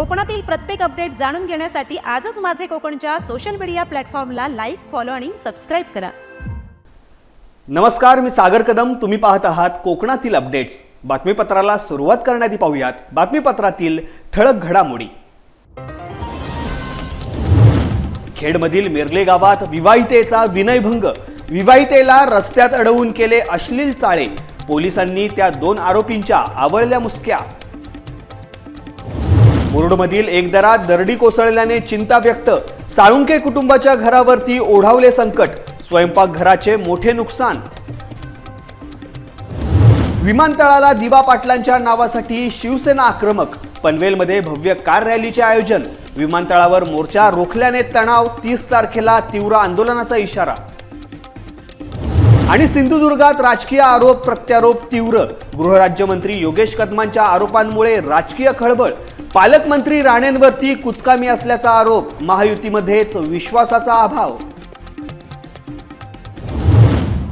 कोकणातील प्रत्येक अपडेट जाणून घेण्यासाठी आजच माझे कोकणच्या सोशल मीडिया प्लॅटफॉर्मला लाईक फॉलो आणि सबस्क्राईब करा. नमस्कार मी सागर कदम. तुम्ही पाहत आहात कोकणातील अपडेट्स बातमीपत्राला सुरुवात करण्याआधी पाहूयात. बातमीपत्रातील ठळक घडामोडी. खेडमधील मिरले गावात विवाहितेचा विनयभंग. विवाहितेला रस्त्यात अडवून केले अश्लील चाळे. पोलिसांनी त्या दोन आरोपींच्या आवळल्या मुसक्या. मुरुडमधील एक दरात दरडी कोसळल्याने चिंता व्यक्त. साळुंके कुटुंबाच्या घरावरती ओढावले संकट. स्वयंपाकघराचे मोठे नुकसान. विमानतळाला दिवा पाटलांच्या नावासाठी शिवसेना आक्रमक. पनवेलमध्ये भव्य कार रॅलीचे आयोजन. विमानतळावर मोर्चा रोखल्याने तणाव तीस तारखेला तीव्र आंदोलनाचा इशारा. आणि सिंधुदुर्गात राजकीय आरोप प्रत्यारोप तीव्र. गृहराज्यमंत्री योगेश कदमांच्या आरोपांमुळे राजकीय खळबळ. पालकमंत्री राणेंवरती कुचकामी असल्याचा आरोप महायुतीमध्येच विश्वासाचा अभाव.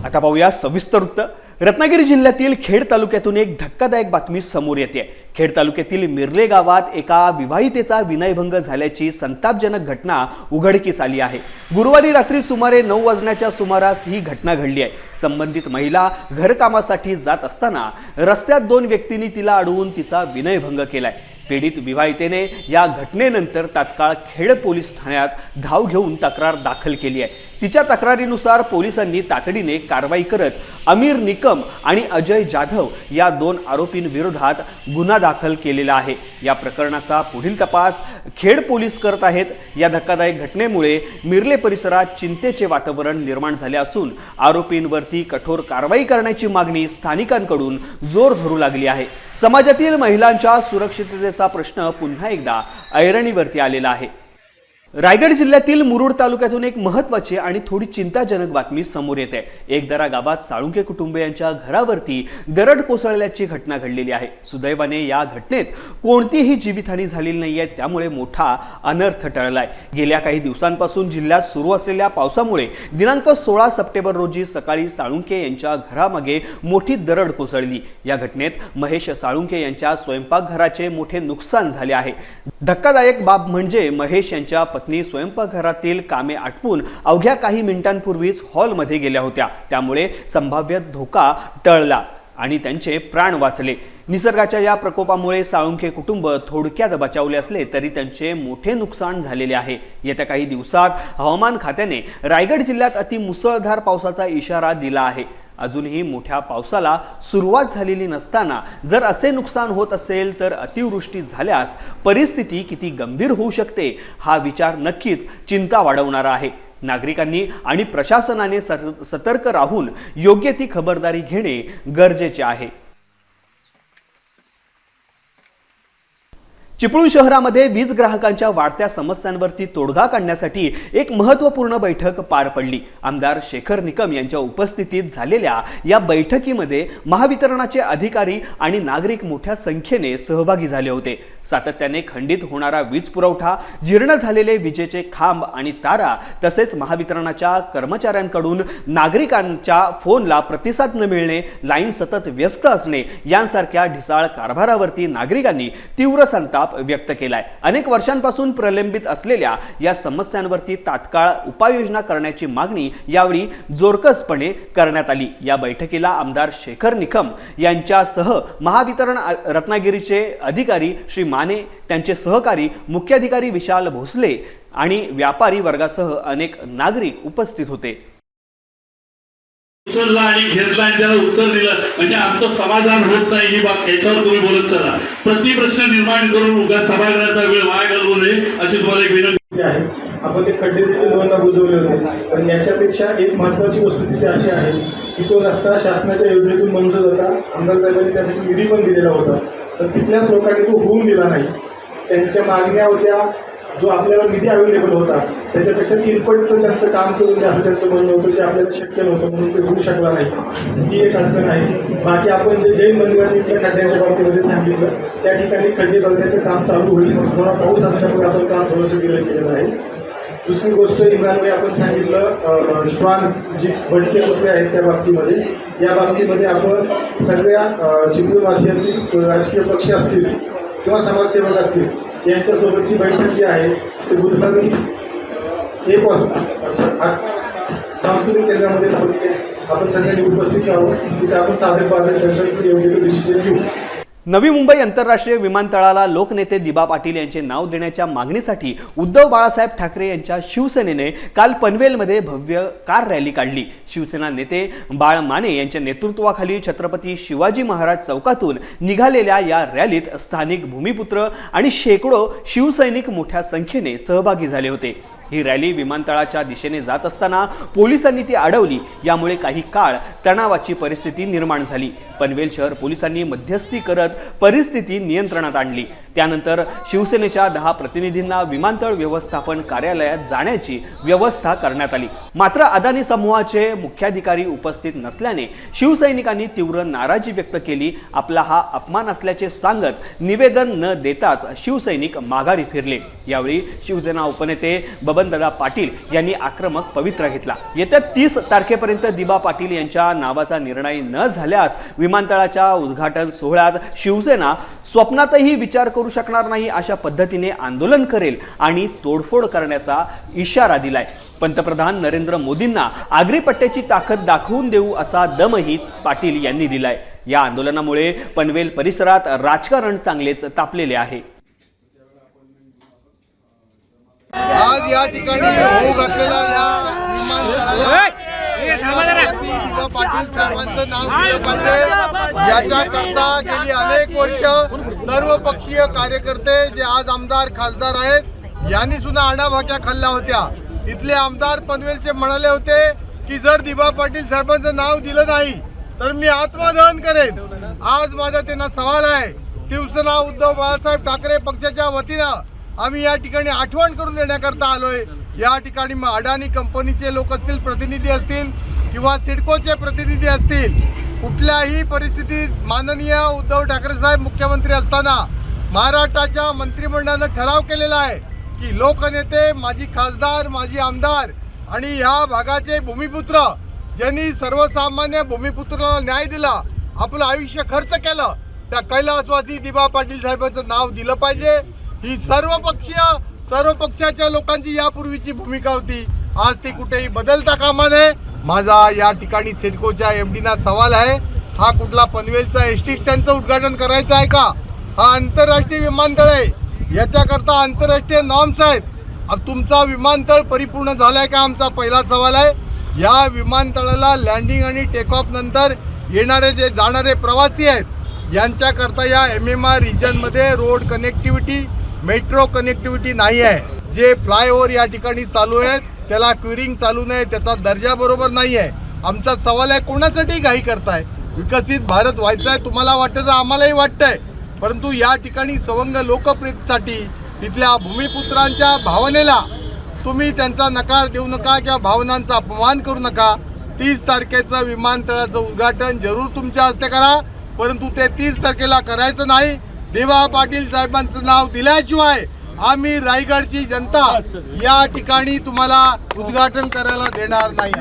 आता पाहूया सविस्तर वृत्त. रत्नागिरी जिल्ह्यातील खेड तालुक्यातून एक धक्कादायक बातमी समोर येते. खेड तालुक्यातील मिरले गावात एका विवाहितेचा विनयभंग झाल्याची संतापजनक घटना उघडकीस आली आहे. गुरुवारी रात्री सुमारे नऊ वाजण्याच्या सुमारास ही घटना घडली आहे. संबंधित महिला घरकामासाठी जात असताना रस्त्यात दोन व्यक्तींनी तिला अडवून तिचा विनयभंग केलाय. पीडित विवाहितेने या घटनेनंतर तात्काळ खेड पोलीस ठाण्यात धाव घेऊन तक्रार दाखल केली आहे. तिच्या तक्रारीनुसार पोलिसांनी तातडीने कारवाई करत अमीर निकम आणि अजय जाधव या दोन आरोपींविरोधात गुन्हा दाखल केलेला आहे. या प्रकरणाचा पुढील तपास खेड पोलीस करत आहेत. या धक्कादायक घटनेमुळे मिरले परिसरात चिंतेचे वातावरण निर्माण झाले असून आरोपींवरती कठोर कारवाई करण्याची मागणी स्थानिकांकडून जोर धरू लागली आहे. समाजातील महिलांच्या सुरक्षिततेचा प्रश्न पुन्हा एकदा ऐरणीवरती आलेला आहे. रायगड जिल्ह्यातील मुरुड तालुक्यातून एक महत्वाची आणि थोडी चिंताजनक बातमी समोर येते. एकदरा गावात साळुंके कुटुंबियांच्या घरावरती दरड कोसळल्याची घटना घडलेली आहे. सुदैवाने या घटनेत कोणतीही जीवितहानी झालेली नाहीये त्यामुळे मोठा अनर्थ टळलाय. गेल्या काही दिवसांपासून जिल्ह्यात सुरू असलेल्या पावसामुळे दिनांक सोळा सप्टेंबर रोजी सकाळी साळुंके यांच्या घरामागे मोठी दरड कोसळली. या घटनेत महेश साळुंके यांच्या स्वयंपाकघराचे मोठे नुकसान झाले आहे. धक्कादायक बाब म्हणजे महेश यांच्या पत्नी स्वयंपाकघरातील कामे आटपून अवघ्या काही मिनिटांपूर्वीच हॉलमध्ये गेल्या होत्या. त्यामुळे संभाव्य धोका टळला आणि त्यांचे प्राण वाचले. निसर्गाच्या या प्रकोपामुळे साळुंखे कुटुंब थोडक्यात बचावले असले तरी त्यांचे मोठे नुकसान झालेले आहे. येत्या काही दिवसात हवामान खात्याने रायगड जिल्ह्यात अति मुसळधार पावसाचा इशारा दिला आहे. अजूनही मोठ्या पावसाला सुरुवात झालेली नसताना जर असे नुकसान होत असेल तर अतिवृष्टी झाल्यास परिस्थिती किती गंभीर होऊ शकते हा विचार नक्कीच चिंता वाढवणारा आहे. नागरिकांनी आणि प्रशासनाने सतर्क राहून योग्य ती खबरदारी घेणे गरजेचे आहे. चिपळूण शहरामध्ये वीज ग्राहकांच्या वाढत्या समस्यांवरती तोडगा काढण्यासाठी एक महत्त्वपूर्ण बैठक पार पडली. आमदार शेखर निकम यांच्या उपस्थितीत झालेल्या या बैठकीमध्ये महावितरणाचे अधिकारी आणि नागरिक मोठ्या संख्येने सहभागी झाले होते. सातत्याने खंडित होणारा वीज पुरवठा जीर्ण झालेले विजेचे खांब आणि तारा तसेच महावितरणाच्या कर्मचाऱ्यांकडून नागरिकांच्या फोनला प्रतिसाद न मिळणे लाईन सतत व्यस्त असणे यांसारख्या ढिसाळ कारभारावरती नागरिकांनी तीव्र संताप व्यक्त केलाय. अनेक वर्षांपासून प्रलंबित असलेल्या या समस्यांवरती तात्काळ उपाययोजना करण्याची मागणी यावेळी जोरकसपणे करण्यात आली. या बैठकीला आमदार शेखर निकम यांच्यासह महावितरण रत्नागिरीचे अधिकारी श्री माने त्यांचे सहकारी मुख्याधिकारी विशाल भोसले आणि व्यापारी वर्गासह अनेक नागरिक उपस्थित होते. उचलला आणि घेतला आणि त्याला उत्तर दिलं. म्हणजे आमचं समाधान होत नाही ही बाब याच्यावर तुम्ही बोलत चला. प्रति प्रश्न निर्माण करून उगा सभागृहाचा वेळ वाया घालवू नये अशी तुम्हाला एक विनंती आहे. आपण ते खड्डे देखील दोनदा बुजवले होते. पण याच्यापेक्षा एक महत्वाची वस्तू तिथे अशी आहे की तो रस्ता शासनाच्या योजनेतून मंजूर होता आमदार साहेबांनी त्यासाठी निधी पण दिलेला होता. तर तिथल्याच लोकांनी तो होऊन दिला नाही. त्यांच्या मागण्या होत्या. जो आपल्याला निधी अवेलेबल होता त्याच्यापेक्षा किरपटचं त्यांचं काम करून असं त्यांचं म्हणणं होतं जे आपल्याला शक्य नव्हतं म्हणून ते होऊ शकला नाही. ती एक अडचण आहे. बाकी आपण जे जैन मंदिराच्या इथल्या खड्ड्यांच्या बाबतीमध्ये सांगितलं त्या ठिकाणी खड्डे बघण्याचं काम चालू होईल. थोडा पाऊस असल्यामुळे आपण काम थोडंसं डिले केलेलं आहे. दुसरी गोष्ट इम्रानमध्ये आपण सांगितलं श्वान जी भटके कुत्रे आहेत त्या बाबतीमध्ये या बाबतीमध्ये आपण सगळ्या अ, चिपळूणवासियांतील राजकीय पक्ष असतील किंवा समाजसेवक असतील यांच्यासोबतची बैठक जी आहे ती बुधवारी एक वाजता सांस्कृतिक केंद्रामध्ये आपण सगळ्यांनी उपस्थित आहोत तिथे आपण साधक बाधक चर्चा करून योग्य तो डिसिजन घेऊ. नवी मुंबई आंतरराष्ट्रीय विमानतळाला लोकनेते दिबा पाटील यांचे नाव देण्याच्या मागणीसाठी उद्धव बाळासाहेब ठाकरे यांच्या शिवसेनेने काल पनवेलमध्ये भव्य कार रॅली काढली. शिवसेना नेते बाळ माने यांच्या नेतृत्वाखाली छत्रपती शिवाजी महाराज चौकातून निघालेल्या या रॅलीत स्थानिक भूमिपुत्र आणि शेकडो शिवसैनिक मोठ्या संख्येने सहभागी झाले होते. ही रॅली विमानतळाच्या दिशेने जात असताना पोलिसांनी ती अडवली. यामुळे काही काळ तणावाची परिस्थिती निर्माण झाली. पनवेल शहर पोलिसांनी मध्यस्थी करत परिस्थिती नियंत्रणात आणली. त्यानंतर शिवसेनेच्या दहा प्रतिनिधींना विमानतळ व्यवस्थापन कार्यालयात जाण्याची व्यवस्था करण्यात आली. मात्र अदानी समूहाचे मुख्याधिकारी उपस्थित नसल्याने शिवसैनिकांनी तीव्र नाराजी व्यक्त केली. आपला हा अपमान असल्याचे सांगत निवेदन न देताच शिवसैनिक माघारी फिरले. यावेळी शिवसेना उपनेते बबनदादा पाटील यांनी आक्रमक पवित्रा घेतला. येत्या तीस तारखेपर्यंत दिबा पाटील यांच्या नावाचा निर्णय न झाल्यास विमानतळाच्या उद्घाटन सोहळ्यात शिवसेना स्वप्नातही विचार करू शकणार नाही अशा पद्धतीने आंदोलन करेल आणि तोडफोड करण्याचा इशारा दिलाय. पंतप्रधान नरेंद्र मोदींना आगरी पट्ट्याची ताकद दाखवून देऊ असा दमही पाटील यांनी दिलाय. या आंदोलनामुळे पनवेल परिसरात राजकारण चांगलेच तापलेले आहे. आज या ठिकाणी होऊ घातलेला या विमानतळाला पाटील साहेबांचं नाव दिलं पाहिजे. याच्याकरता गेली अनेक वर्ष सर्व पक्षीय कार्यकर्ते जे आज आमदार खासदार आहेत यांनी सुद्धा आणाभाक्या खाल्ल्या होत्या. इथले आमदार पनवेलचे म्हणाले होते की जर दिबा पाटील साहेबांचं नाव दिलं नाही तर मी आत्मदहन करेन. आज माझा त्यांना सवाल आहे. शिवसेना उद्धव बाळासाहेब ठाकरे पक्षाच्या वतीनं आम्ही या ठिकाणी आठवण करून देण्याकरता आलोय. या ठिकाणी अडाणी कंपनीचे लोक असतील प्रतिनिधी असतील किंवा सिडकोचे प्रतिनिधी असतील कुठल्याही परिस्थितीत माननीय उद्धव ठाकरे साहेब मुख्यमंत्री असताना महाराष्ट्राच्या मंत्रिमंडळानं ठराव केलेला आहे की लोकनेते माजी खासदार माजी आमदार आणि ह्या भागाचे भूमिपुत्र ज्यांनी सर्वसामान्य भूमिपुत्राला न्याय दिला आपलं आयुष्य खर्च केलं त्या कैलासवासी दिबा पाटील साहेबांचं नाव दिलं पाहिजे. ही सर्व पक्षीय सर्व पक्षाच्या लोकांची यापूर्वीची भूमिका होती. आज ती कुठेही बदलता कामा नये. माझा या ठिकाणी सिडकोच्या एम डीना सवाल आहे हा कुठला पनवेलचा एस टी स्टँडचं उद्घाटन करायचं आहे का? हा आंतरराष्ट्रीय विमानतळ आहे. याच्याकरता आंतरराष्ट्रीय नॉर्म्स आहेत. तुमचा विमानतळ परिपूर्ण झालाय का? आमचा पहिला सवाल आहे. या विमानतळाला लँडिंग आणि टेक ऑफ नंतर येणारे जे जाणारे प्रवासी आहेत यांच्याकरता या एम एम आर रिजनमध्ये रोड कनेक्टिव्हिटी मेट्रो कनेक्टिव्हिटी नाही आहे. जे फ्लायओव्हर या ठिकाणी चालू आहेत त्याला क्युरिंग चालू नाही त्याचा दर्जा बरोबर नाही आहे. आमचा सवाल आहे कोणासाठी घाई करताय? विकसित भारत व्हायचा आहे तुम्हाला वाटतं तर आम्हालाही वाटतंय. परंतु या ठिकाणी सवंग लोकप्रियतेसाठी तिथल्या भूमिपुत्रांच्या भावनेला तुम्ही त्यांचा नकार देऊ नका किंवा भावनांचा अपमान करू नका. तीस तारखेचं विमानतळाचं उद्घाटन जरूर तुमच्या हस्ते करा परंतु ते तीस तारखेला करायचं नाही. देवा पाटील साहेबांचं नाव दिल्याशिवाय आम्ही रायगडची जनता या ठिकाणी तुम्हाला उद्घाटन करायला देणार नाही.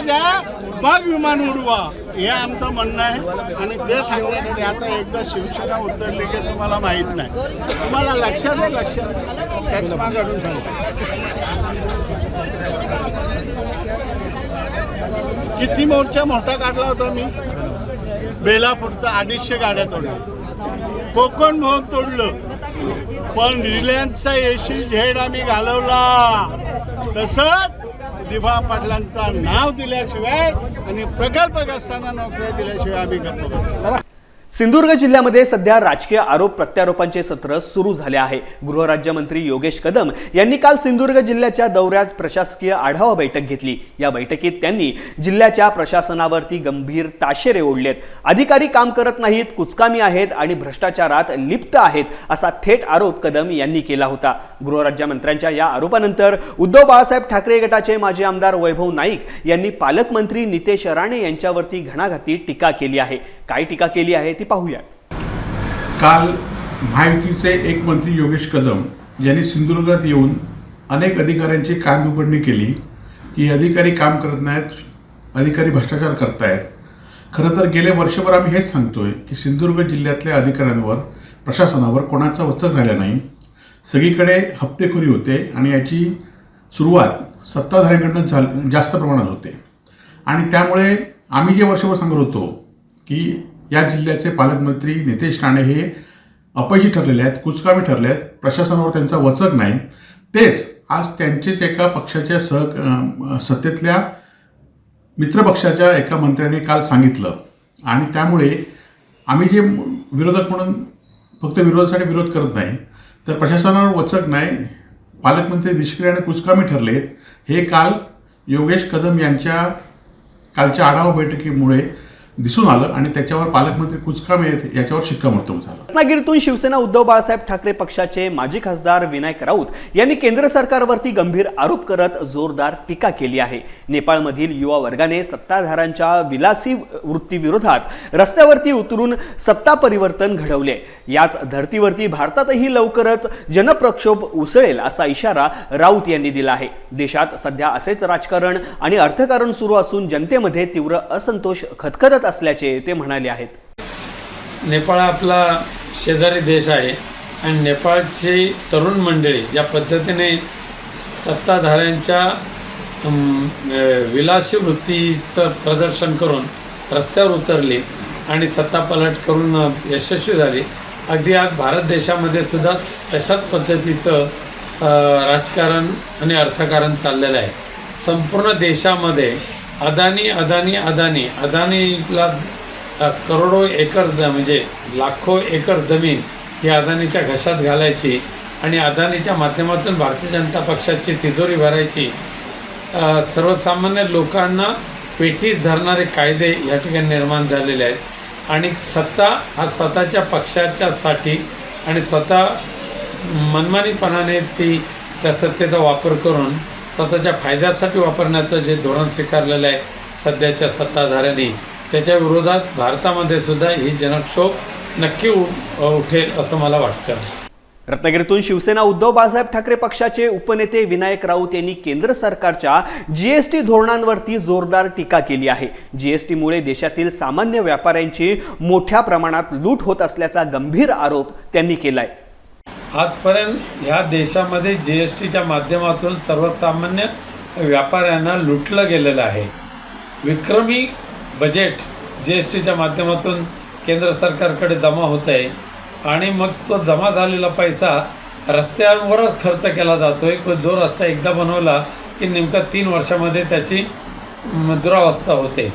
द्या मग विमान उडवा. हे आमचं म्हणणं आहे. आणि ते सांगण्यासाठी आता एकदा शिवसेना उतरली की तुम्हाला माहीत नाही. तुम्हाला लक्षात आहे लक्षात. आहे. टॅक्स सांगतो. किती मोर्चा मोठा काढला होता मी? बेलापूरचा अडीचशे गाड्या तोडल्या. कोकण भवन तोडलं. पण रिलायन्सचा एसी झेड आम्ही घालवला. तसंच दिभा पाटलांचा नाव दिल्याशिवाय आणि प्रकल्पग्रस्तांना नोकऱ्या दिल्याशिवाय आम्ही गप्प बसतो सिंधुदुर्ग जिल्ह्यामध्ये सध्या राजकीय आरोप प्रत्यारोपांचे सत्र सुरू झाले आहे. गृहराज्यमंत्री योगेश कदम यांनी काल सिंधुदुर्ग जिल्ह्याच्या दौऱ्यात प्रशासकीय आढावा बैठक घेतली. या बैठकीत त्यांनी जिल्ह्याच्या प्रशासनावरती गंभीर ताशेरे ओढलेत. अधिकारी काम करत नाहीत कुचकामी आहेत आणि भ्रष्टाचारात लिप्त आहेत असा थेट आरोप कदम यांनी केला होता. गृहराज्यमंत्र्यांच्या या आरोपानंतर उद्धव बाळासाहेब ठाकरे गटाचे माजी आमदार वैभव नाईक यांनी पालकमंत्री नितेश राणे यांच्यावरती घणाघाती टीका केली आहे. काय टीका केली आहे ती पाहूया काल महायुतीचे एक मंत्री योगेश कदम यांनी सिंधुदुर्गात येऊन अनेक अधिकाऱ्यांची कानउघडणी केली की अधिकारी काम करत नाहीत अधिकारी भ्रष्टाचार करतायत. खरं तर गेले वर्षभर आम्ही हेच सांगतोय की सिंधुदुर्ग जिल्ह्यातल्या अधिकाऱ्यांवर प्रशासनावर कोणाचा वचक झाला नाही. सगळीकडे हप्तेखोरी होते आणि याची सुरुवात सत्ताधाऱ्यांकडनं झाल जास्त प्रमाणात होते. आणि त्यामुळे आम्ही जे वर्षभर सांगत होतो की या जिल्ह्याचे पालकमंत्री नितेश राणे हे अपयशी ठरलेले आहेत कुचकामी ठरले आहेत. प्रशासनावर त्यांचा वचक नाही. तेच आज त्यांचेच एका पक्षाच्या सह सत्तेतल्या मित्रपक्षाच्या एका मंत्र्याने काल सांगितलं. आणि त्यामुळे आम्ही जे विरोधक म्हणून फक्त विरोधासाठी विरोध करत नाही तर प्रशासनावर वचक नाही. पालकमंत्री निष्क्रिय आणि कुचकामी ठरलेत. हे काल योगेश कदम यांच्या कालच्या आढावा बैठकीमुळे दिसून आलं आणि त्याच्यावर पालकमंत्री कुचकामी आहेत याच्यावर शिक्कामोर्तब झालं. रत्नागिरीतून शिवसेना उद्धव बाळासाहेब ठाकरे पक्षाचे माजी खासदार विनायक राऊत यांनी केंद्र सरकारवरती गंभीर आरोप करत जोरदार टीका केली आहे. नेपाळमधील युवा वर्गाने सत्ताधारांच्या विलासी वृत्तीविरोधात रस्त्यावरती उतरून सत्ता परिवर्तन घडवले. याच धर्तीवरती भारतातही लवकरच जनप्रक्षोभ उसळेल असा इशारा राऊत यांनी दिला आहे. देशात सध्या असेच राजकारण आणि अर्थकारण सुरू असून जनतेमध्ये तीव्र असंतोष खतखतत असल्याचे ते म्हणाले आहेत. नेपाळ आपला शेजारी देश आहे आणि नेपाळची तरुण मंडळी ज्या पद्धतीने सत्ताधाऱ्यांच्या विलासी वृत्तीचं प्रदर्शन करून रस्त्यावर उतरली आणि सत्ता पलट करून यशस्वी झाली अगदी आज भारत देशामध्ये सुद्धा तशाच पद्धतीचं राजकारण आणि अर्थकारण चाललेलं आहे. संपूर्ण देशामध्ये अदानी अदानी अदानी. अदानीला करोडो एकर ज- म्हणजे लाखो एकर जमीन ही अदानीच्या घशात घालायची आणि अदानीच्या माध्यमातून भारतीय जनता पक्षाची तिजोरी भरायची. सर्वसामान्य लोकांना पेटीस धरणारे कायदे या ठिकाणी निर्माण झालेले आहेत. आणि सत्ता हा स्वतःच्या पक्षाच्यासाठी आणि स्वतः मनमानीपणाने ती त्या सत्तेचा वापर करून स्वतःच्या फायद्यासाठी वापरण्याचं जे धोरण स्वीकारलेलं आहे सध्याच्या सत्ताधाऱ्यांनी त्याच्या विरोधात भारतामध्ये सुद्धा ही जनक्षोभ नक्की उठेल असं मला वाटतं. रत्नागिरीतून शिवसेना उद्धव बाळासाहेब ठाकरे पक्षाचे उपनेते विनायक राऊत यांनी केंद्र सरकारच्या जीएसटी धोरणांवरती जोरदार टीका केली आहे. जीएसटीमुळे देशातील सामान्य व्यापाऱ्यांची मोठ्या प्रमाणात लूट होत असल्याचा गंभीर आरोप त्यांनी केलाय. आजपर्यंत ह्या देशामध्ये जी एस टीच्या माध्यमातून सर्वसामान्य व्यापाऱ्यांना लुटलं गेलेलं आहे. विक्रमी बजेट जी एस टीच्या माध्यमातून केंद्र सरकारकडे जमा होत आहे आणि मग तो जमा झालेला पैसा रस्त्यांवरच खर्च केला जातो आहे जो रस्ता एकदा बनवला की नेमका तीन वर्षामध्ये त्याची दुरावस्था होते.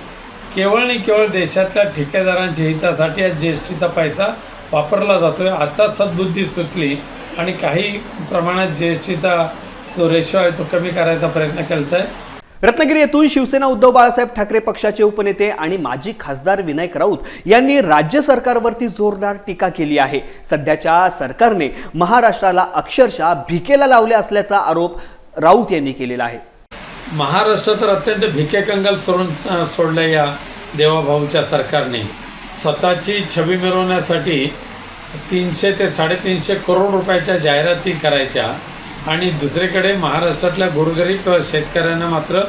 केवळ आणि केवळ देशातल्या ठेकेदारांच्या हितासाठी या जी एस टीचा पैसा वापरला जातो आहे आता सद्बुद्धी सुचली आणि काही प्रमाणात जी एस टीचा जो रेशो आहे तो कमी करायचा प्रयत्न केला आहे रत्नागिरी येथून शिवसेना उद्धव बाळासाहेब ठाकरे पक्षाचे उपनेते आणि माजी खासदार विनायक राऊत यांनी राज्य सरकारवरती जोरदार टीका केली आहे. सध्याच्या सरकारने महाराष्ट्राला अक्षरशः भिकेला लावले असल्याचा आरोप राऊत यांनी केलेला आहे. महाराष्ट्र तर अत्यंत भिके कंगाल सोडून सोडलं या देवाभाऊच्या सरकारने. स्वतःची छबी मिळवण्यासाठी तीनशे ते साडेतीनशे करोड रुपयाच्या जाहिराती करायच्या. आणि दुसरीकडे महाराष्ट्रातल्या गोरगरीब शेतकऱ्यांना मात्र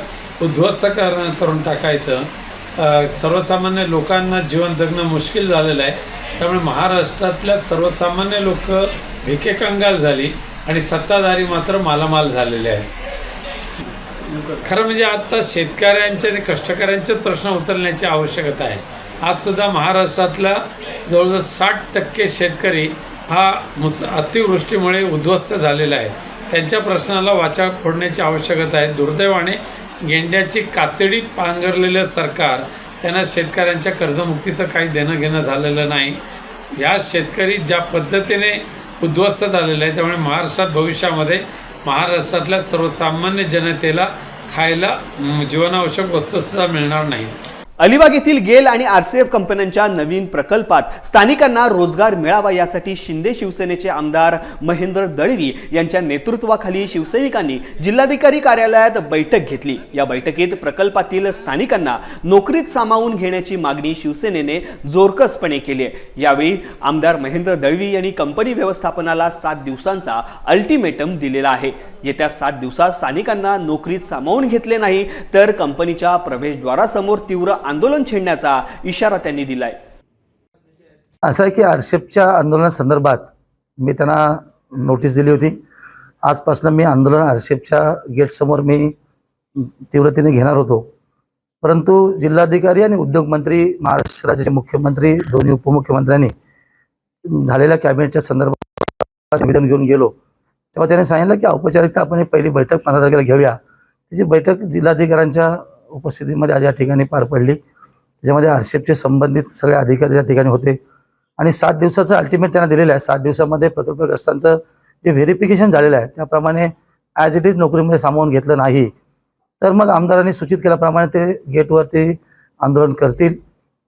उद्ध्वस्त कर करून टाकायचं. सर्वसामान्य लोकांना जीवन जगणं मुश्किल झालेलं आहे. त्यामुळे महाराष्ट्रातल्या सर्वसामान्य लोक भिकेकंगाल झाली आणि सत्ताधारी मात्र मालामाल झालेले आहेत. खरं म्हणजे आत्ता शेतकऱ्यांचे आणि कष्टकऱ्यांचेच प्रश्न उचलण्याची आवश्यकता आहे. आज सुद्धा महाराष्ट्रातला जवळजवळ साठ टक्के शेतकरी हा मुस अतिवृष्टीमुळे उद्ध्वस्त झालेला आहे. त्यांच्या प्रश्नाला वाचा फोडण्याची आवश्यकता आहे. दुर्दैवाने गेंड्याची कातडी पांघरलेलं सरकार त्यांना शेतकऱ्यांच्या कर्जमुक्तीचं काही देणं घेणं झालेलं नाही. या शेतकरी ज्या पद्धतीने उद्ध्वस्त झालेला आहे त्यामुळे महाराष्ट्रात भविष्यामध्ये महाराष्ट्रातल्या सर्वसामान्य जनतेला खायला जीवनावश्यक वस्तूसुद्धा मिळणार नाहीत. अलिबाग येथील गेल आणि आरसीएफ कंपन्यांच्या नवीन प्रकल्पात स्थानिकांना रोजगार मिळावा यासाठी शिंदे शिवसेनेचे आमदार महेंद्र दळवी यांच्या नेतृत्वाखाली शिवसैनिकांनी जिल्हाधिकारी कार्यालयात बैठक घेतली. या बैठकीत प्रकल्पातील स्थानिकांना नोकरीत सामावून घेण्याची मागणी शिवसेनेने जोरकसपणे केली आहे. यावेळी आमदार महेंद्र दळवी यांनी कंपनी व्यवस्थापनाला सात दिवसांचा अल्टिमेटम दिलेला आहे. येत्या सात दिवसात स्थानिकांना नोकरीत सामावून घेतले नाही तर कंपनीच्या प्रवेशद्वारासमोर तीव्र आंदोलन छेडण्याचा इशारा त्यांनी दिलाय. असं आहे की आरशेपच्या आंदोलनासंदर्भात मी त्यांना नोटीस दिली होती. आजपासून मी आंदोलन आरशेपच्या गेटसमोर मी तीव्रतेने घेणार होतो. परंतु जिल्हाधिकारी आणि उद्योगमंत्री महाराष्ट्र राज्याचे मुख्यमंत्री दोन्ही उपमुख्यमंत्र्यांनी झालेल्या कॅबिनेटच्या संदर्भात निवेदन घेऊन गेलो. तेव्हा त्याने सांगितलं की औपचारिकता आपण ही पहिली बैठक पंधरा तारखेला घेऊया. त्याची बैठक जिल्हाधिकाऱ्यांच्या उपस्थितीमध्ये आज या ठिकाणी पार पडली. त्याच्यामध्ये आरशेपचे संबंधित सगळे अधिकारी या ठिकाणी होते. आणि सात दिवसाचं अल्टिमेट त्यांना दिलेलं आहे. सात दिवसामध्ये प्रकल्पग्रस्तांचं जे व्हेरिफिकेशन झालेलं आहे त्याप्रमाणे ॲज इट इज नोकरीमध्ये सामावून घेतलं नाही. तर मग आमदारांनी सूचित केल्याप्रमाणे ते गेटवरती आंदोलन करतील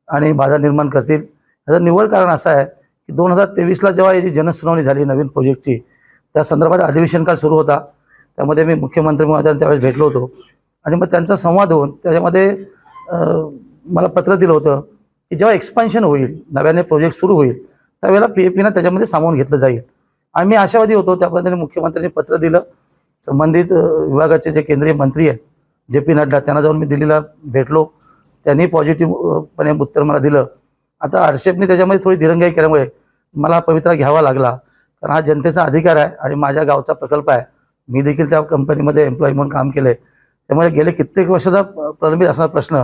आणि बाधा निर्माण करतील. याचं निव्वळ कारण असं आहे की दोन हजार तेवीसला जेव्हा याची जनसुनावणी झाली नवीन प्रोजेक्टची त्या संदर्भात अधिवेशन काल सुरू होता. त्यामध्ये मी मुख्यमंत्री महोदयांना त्यावेळेस भेटलो होतो. आणि मग त्यांचा संवाद होऊन त्याच्यामध्ये मला पत्र दिलं होतं की जेव्हा एक्सपान्शन होईल नव्याने प्रोजेक्ट सुरू होईल त्यावेळेला पी ए पीनं त्याच्यामध्ये सामावून घेतलं जाईल. आणि मी आशावादी होतो. त्या पद्धतीने मुख्यमंत्र्यांनी पत्र दिलं. संबंधित विभागाचे जे केंद्रीय मंत्री आहेत जे पी नड्डा त्यांना जाऊन मी दिल्लीला भेटलो. त्यांनी पॉझिटिव्हपणे उत्तर मला दिलं. आता आरशेपने त्याच्यामध्ये थोडी दिरंगाई केल्यामुळे मला हा पवित्रा घ्यावा लागला. कारण हा जनतेचा अधिकार आहे आणि माझ्या गावचा प्रकल्प आहे. मी देखील त्या कंपनीमध्ये एम्प्लॉई म्हणून काम केलं आहे त्यामुळे गेले कित्येक वर्षाचा प्रलंबित असणारा प्रश्न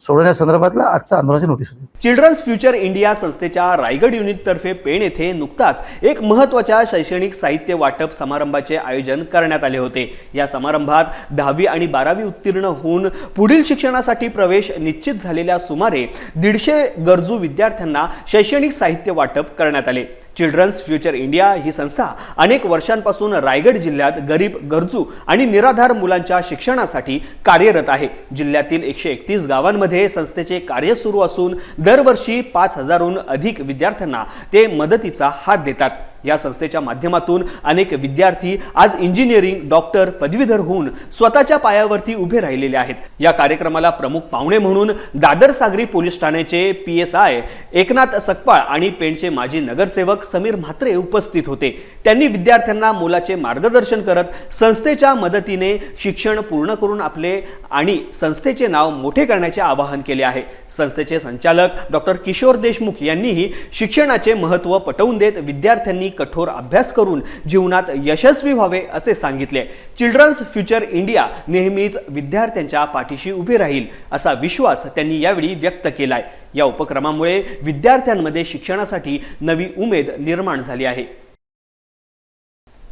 सोडवण्यासंदर्भातला आजचा आंदोलनाची नोटीस होती. चिल्ड्रन्स फ्युचर इंडिया संस्थेच्या रायगड युनिटतर्फे पेण येथे नुकताच एक महत्त्वाच्या शैक्षणिक साहित्य वाटप समारंभाचे आयोजन करण्यात आले होते. या समारंभात दहावी आणि बारावी उत्तीर्ण होऊन पुढील शिक्षणासाठी प्रवेश निश्चित झालेल्या सुमारे दीडशे गरजू विद्यार्थ्यांना शैक्षणिक साहित्य वाटप करण्यात आले. चिल्ड्रन्स फ्युचर इंडिया ही संस्था अनेक वर्षांपासून रायगड जिल्ह्यात गरीब गरजू आणि निराधार मुलांच्या शिक्षणासाठी कार्यरत आहे. जिल्ह्यातील एकशे एकतीस गावांमध्ये संस्थेचे कार्य सुरू असून दरवर्षी पाच हजारहून अधिक विद्यार्थ्यांना ते मदतीचा हात देतात. या संस्थेच्या माध्यमातून अनेक विद्यार्थी आज इंजिनिअरिंग डॉक्टर पदवीधर होऊन स्वतःच्या पायावरती उभे राहिलेले आहेत. या कार्यक्रमाला प्रमुख पाहुणे म्हणून दादर सागरी पोलीस ठाण्याचे P S I Eknath Sakpal आणि पेणचे माजी नगरसेवक समीर म्हात्रे उपस्थित होते. त्यांनी विद्यार्थ्यांना मोलाचे मार्गदर्शन करत संस्थेच्या मदतीने शिक्षण पूर्ण करून आपले आणि संस्थेचे नाव मोठे करण्याचे आवाहन केले आहे. संस्थेचे संचालक डॉक्टर किशोर देशमुख यांनीही शिक्षणाचे महत्त्व पटवून देत विद्यार्थ्यांनी कठोर अभ्यास करून जीवनात यशस्वी व्हावे असे सांगितले. चिल्ड्रन्स फ्युचर इंडिया नेहमीच विद्यार्थ्यांच्या पाठीशी उभे राहील असा विश्वास त्यांनी यावेळी व्यक्त केलाय. या उपक्रमामुळे विद्यार्थ्यांमध्ये शिक्षणासाठी नवी उमेद निर्माण झाली आहे.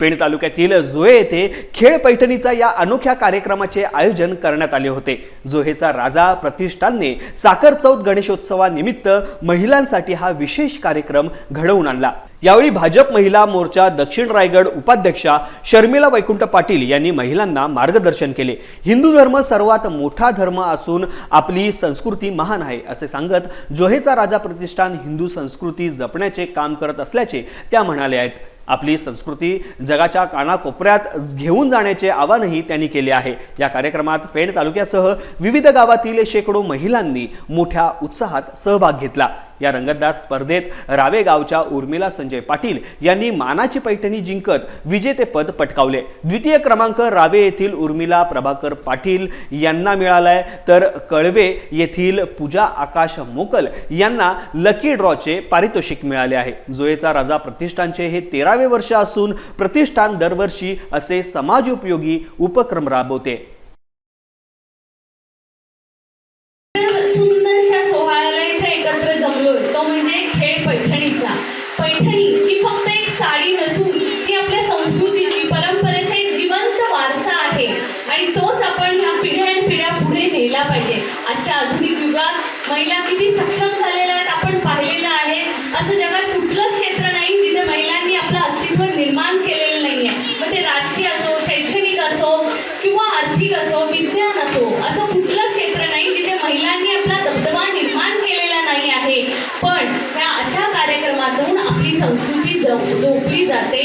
पेण तालुक्यातील जोहे येथे खेळ पैठणीचा या अनोख्या कार्यक्रमाचे आयोजन करण्यात आले होते. जोहेचा राजा प्रतिष्ठानने साखर चौथ गणेशोत्सवानिमित्त महिलांसाठी हा विशेष कार्यक्रम घडवून आणला. यावेळी भाजप महिला मोर्चा दक्षिण रायगड उपाध्यक्षा शर्मिला वैकुंठ पाटील यांनी महिलांना मार्गदर्शन केले. हिंदू धर्म सर्वात मोठा धर्म असून आपली संस्कृती महान आहे असे सांगत जोहेचा राजा प्रतिष्ठान हिंदू संस्कृती जपण्याचे काम करत असल्याचे त्या म्हणाल्या आहेत. आपली संस्कृती जगाच्या कानाकोपऱ्यात घेऊन जाण्याचे आवाहनही त्यांनी केले आहे. या कार्यक्रमात पेण तालुक्यासह विविध गावातील शेकडो महिलांनी मोठ्या उत्साहात सहभाग घेतला. या रंगतदार स्पर्धेत रावे गावच्या उर्मिला संजय पाटील यांनी मानाची पैठणी जिंकत विजेतेपद पटकावले. द्वितीय क्रमांक रावे येथील उर्मिला प्रभाकर पाटील यांना मिळालाय. तर कळवे येथील पूजा आकाश मोकल यांना लकी ड्रॉचे पारितोषिक मिळाले आहे. जोयेचा राजा प्रतिष्ठानचे हे तेरावे वर्ष असून प्रतिष्ठान दरवर्षी असे समाजोपयोगी उपक्रम राबवते. पुढे नेला पाहिजे. आजच्या आधुनिक युगात महिला किती सक्षम झालेल्या आहेत आपण पाहिलेलं आहे. असं जगात कुठलंच क्षेत्र नाही जिथे महिलांनी आपलं अस्तित्व निर्माण केलेलं नाही आहे मग ते राजकीय असो शैक्षणिक असो किंवा आर्थिक असो विज्ञान असो असं कुठलंच क्षेत्र नाही जिथे महिलांनी आपला दबदबा निर्माण केलेला नाही आहे. पण ह्या अशा कार्यक्रमातून आपली संस्कृती जप जोपली जाते.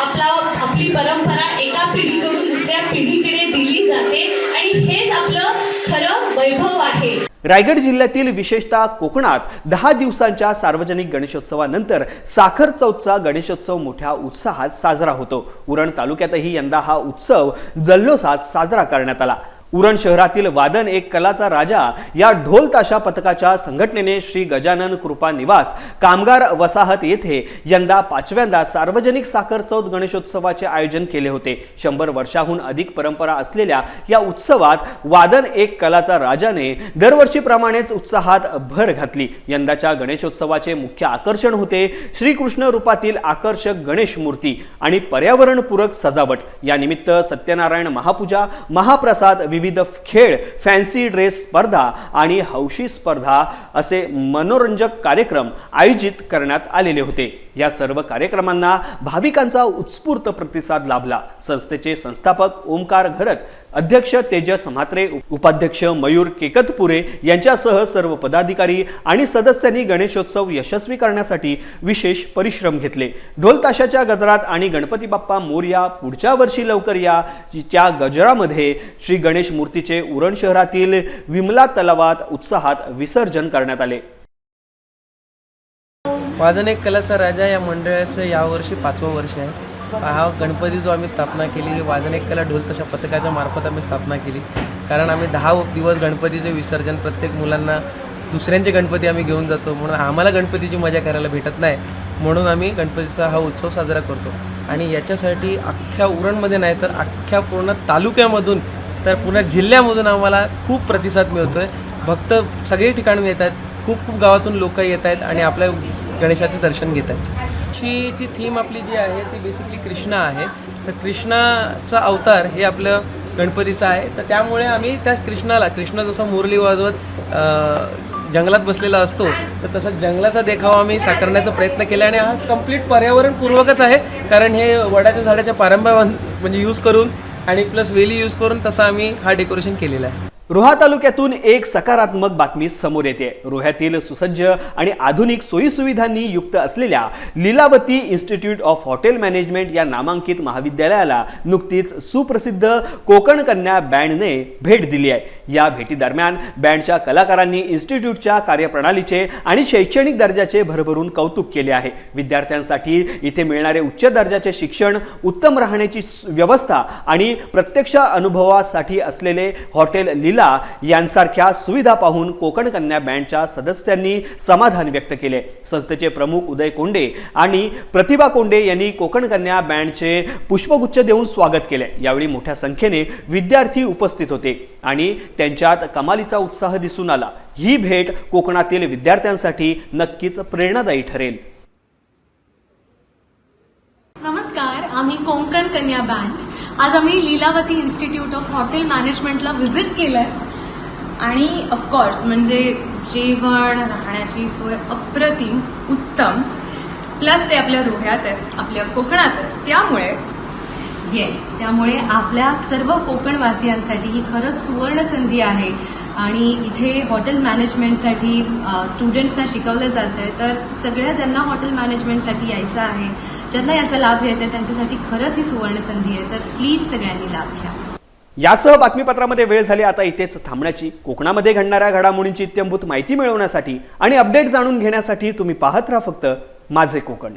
आपला आपली परंपरा एका पिढीकडून दुसऱ्या पिढीकडे दिली जाते. आणि हेच आपलं खरं वैभव आहे. रायगड जिल्ह्यातील विशेषतः कोकणात दहा दिवसांच्या सार्वजनिक गणेशोत्सवानंतर साखर चौथचा गणेशोत्सव मोठ्या उत्साहात साजरा होतो. उरण तालुक्यातही यंदा हा उत्सव जल्लोषात साजरा करण्यात आला. उरण शहरातील वादन एक कलाचा राजा या ढोल ताशा पथकाच्या संघटनेने श्री गजानन कृपा निवास कामगार वसाहत येथे यंदा पाचव्यांदा सार्वजनिक साखर चौथ गणेशोत्सवाचे आयोजन केले होते. शंभर वर्षाहून अधिक परंपरा असलेल्या या उत्सवात वादन एक कलाचा राजाने दरवर्षीप्रमाणेच उत्साहात भर घातली. यंदाच्या गणेशोत्सवाचे मुख्य आकर्षण होते श्रीकृष्ण रूपातील आकर्षक गणेश मूर्ती आणि पर्यावरणपूरक सजावट. या निमित्त सत्यनारायण महापूजा महाप्रसाद विविध खेळ फॅन्सी ड्रेस स्पर्धा आणि हौशी स्पर्धा असे मनोरंजक कार्यक्रम आयोजित करण्यात आलेले होते. या सर्व कार्यक्रमांना भाविकांचा उत्स्फूर्त प्रतिसाद लाभला. संस्थेचे संस्थापक ओमकार घरत अध्यक्ष तेजस म्हात्रे उपाध्यक्ष मयूर केकतपुरे यांच्यासह सर्व पदाधिकारी आणि सदस्यांनी गणेशोत्सव यशस्वी करण्यासाठी विशेष परिश्रम घेतले. ढोल ताशाच्या गजरात आणि गणपती बाप्पा मोर्या पुढच्या वर्षी लवकर या च्या गजरामध्ये श्री गणेश मूर्तीचे उरण शहरातील विमला तलावात उत्साहात विसर्जन करण्यात आले. वादन एक कलाचा राजा या मंडळाचं यावर्षी पाचवं वर्ष आहे. हा गणपती जो आम्ही स्थापना केली वाजन वादन एक कला ढोल तशा पथकाच्या मार्फत आम्ही स्थापना केली. कारण आम्ही दहा दिवस गणपतीचे विसर्जन प्रत्येक मुलांना दुसऱ्यांचे गणपती आम्ही घेऊन जातो. म्हणून आम्हाला गणपतीची मजा करायला भेटत नाही. म्हणून आम्ही गणपतीचा हा उत्सव साजरा करतो. आणि याच्यासाठी अख्ख्या उरणमध्ये नाही तर अख्ख्या पूर्ण तालुक्यामधून तर पूर्ण जिल्ह्यामधून आम्हाला खूप प्रतिसाद मिळतो आहे भक्त सगळे ठिकाणून येत आहेत. खूप खूप गावातून लोक येत आहेत आणि आपल्या गणेशाचं दर्शन घेत आहेत. ची थीम आपली जी आहे ती बेसिकली कृष्णा आहे. तर कृष्णाचा अवतार हे आपलं गणपतीचं आहे. तर त्यामुळे आम्ही त्या कृष्णाला कृष्ण जसं मुरली वाजवत जंगलात बसलेला असतो तर तसा जंगलाचा देखावा आम्ही साकारण्याचा प्रयत्न केला आणि हा कंप्लीट पर्यावरणपूर्वकच आहे. कारण हे वडाच्या झाडाच्या पारंब्या म्हणजे यूज करून आणि प्लस वेली यूज करून तसा आम्ही हा डेकोरेशन केलेला आहे. रोहा तालुक्यातून एक सकारात्मक बातमी समोर येते. रोह्यातील सुसज्ज आणि आधुनिक सोयीसुविधांनी युक्त असलेल्या Lilavati institute of hotel management या नामांकित महाविद्यालयाला नुकतीच सुप्रसिद्ध कोकण कन्या बँडने भेट दिली आहे. या भेटीदरम्यान बँडच्या कलाकारांनी इन्स्टिट्यूटच्या कार्यप्रणालीचे आणि शैक्षणिक दर्जाचे भरभरून कौतुक केले आहे. विद्यार्थ्यांसाठी इथे मिळणारे उच्च दर्जाचे शिक्षण उत्तम राहण्याची व्यवस्था आणि प्रत्यक्ष अनुभवासाठी असलेले हॉटेल लीला यांसारख्या सुविधा पाहून कोकण कन्या बँडच्या सदस्यांनी समाधान व्यक्त केले. संस्थेचे प्रमुख उदय कोंडे आणि प्रतिभा कोंडे यांनी कोकण कन्या बँडचे पुष्पगुच्छ देऊन स्वागत केले. यावेळी मोठ्या संख्येने विद्यार्थी उपस्थित होते आणि त्यांच्यात कमालीचा उत्साह दिसून आला. ही भेट कोकणातील विद्यार्थ्यांसाठी नक्कीच प्रेरणादायी ठरेल. नमस्कार आम्ही कोंकण कन्या बँड. आज आम्ही लीलावती इन्स्टिट्यूट ऑफ हॉटेल मॅनेजमेंटला व्हिजिट केलंय. आणि ऑफकोर्स म्हणजे जेवण राहण्याची सोय अप्रतिम उत्तम. प्लस ते आपल्या रोह्यात आहेत आपल्या कोकणात आहेत. त्यामुळे येस त्यामुळे आपल्या सर्व कोकणवासियांसाठी ही खरंच सुवर्ण संधी आहे. आणि इथे हॉटेल मॅनेजमेंटसाठी स्टुडंट्सना शिकवलं जातं आहे तर सगळ्या ज्यांना हॉटेल मॅनेजमेंटसाठी यायचं आहे ज्यांना याचा लाभ घ्यायचा आहे त्यांच्यासाठी खरंच ही सुवर्ण संधी आहे. तर प्लीज सगळ्यांनी लाभ घ्या. यासह बातमीपत्रामध्ये वेळ झाली. आता इथेच थांबण्याची. कोकणामध्ये घडणाऱ्या घडामोडींची इत्यंभूत माहिती मिळवण्यासाठी आणि अपडेट जाणून घेण्यासाठी तुम्ही पाहत राहा फक्त माझे कोकण.